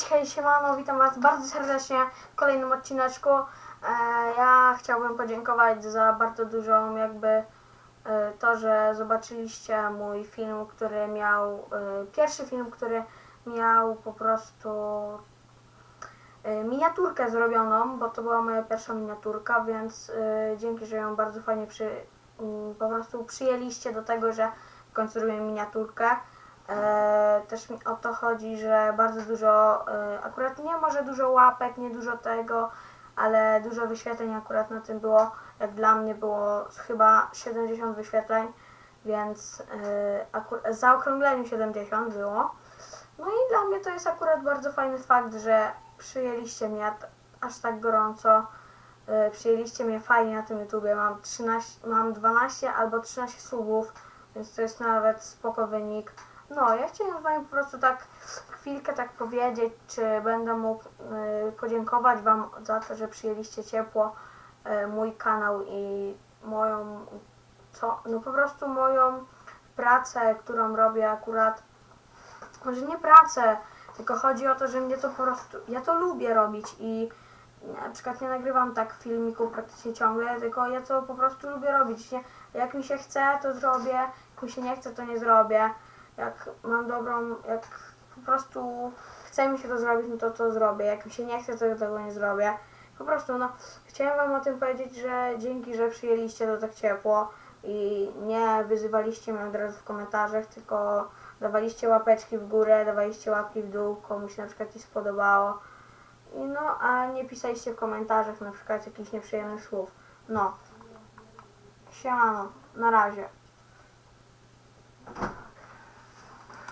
Cześć, hej, siemano, witam Was bardzo serdecznie w kolejnym odcineczku. E, ja chciałbym podziękować za bardzo dużą jakby e, to, że zobaczyliście mój film, który miał, e, pierwszy film, który miał po prostu e, miniaturkę zrobioną, bo to była moja pierwsza miniaturka, więc e, dzięki, że ją bardzo fajnie przy, po prostu przyjęliście do tego, że w końcu robię miniaturkę. E, też mi o to chodzi, że bardzo dużo, e, akurat nie może dużo łapek, nie dużo tego, ale dużo wyświetleń akurat na tym było. Jak dla mnie było chyba 70 wyświetleń, więc e, zaokrągleniu 70 było. No i dla mnie to jest akurat bardzo fajny fakt, że przyjęliście mnie aż tak gorąco. E, przyjęliście mnie fajnie na tym YouTubie. Mam 13, mam 12 albo 13 subów, więc to jest nawet spoko wynik. No, ja chciałem Wam po prostu tak chwilkę tak powiedzieć, czy będę mógł y, podziękować Wam za to, że przyjęliście ciepło y, mój kanał i moją, co, no po prostu moją pracę, którą robię akurat, może nie pracę, tylko chodzi o to, że mnie to po prostu, ja to lubię robić i na przykład nie nagrywam tak filmików praktycznie ciągle, tylko ja to po prostu lubię robić. Nie? Jak mi się chce, to zrobię, jak mi się nie chce, to nie zrobię. Jak mam dobrą, jak po prostu chce mi się to zrobić, no to to zrobię. Jak mi się nie chce, to tego nie zrobię. Po prostu, no, chciałem Wam o tym powiedzieć, że dzięki, że przyjęliście to tak ciepło i nie wyzywaliście mnie od razu w komentarzach, tylko dawaliście łapeczki w górę, dawaliście łapki w dół, komuś na przykład ci spodobało. I no, a nie pisaliście w komentarzach na przykład jakichś nieprzyjemnych słów. No. Siemano, na razie.